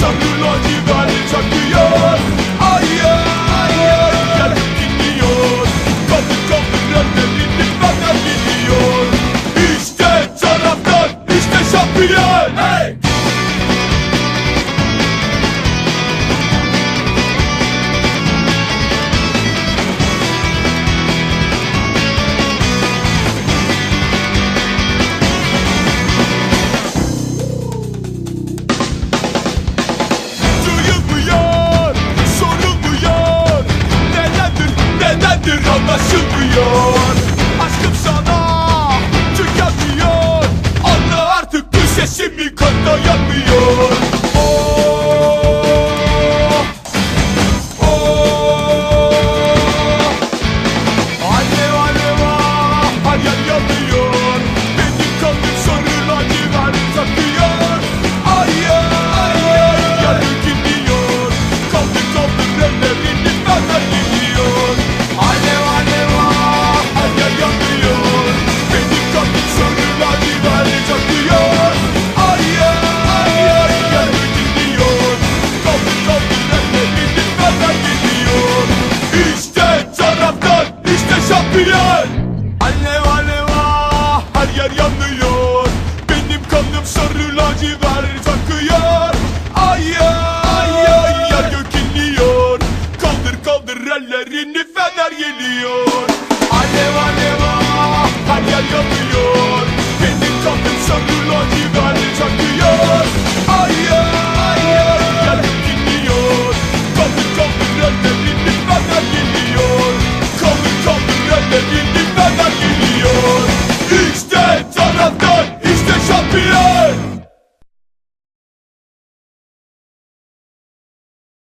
Something. Toyota. geliyor. Alev alev ah her yer yanıyor Benim kapım söndü laciverti çakıyor. Ay ay yanıp gidiyor Kaldı kaldı rende bildim benden geliyor. Kaldı kaldı rende bildim benden geliyor. İşte taraftar işte şampiyon.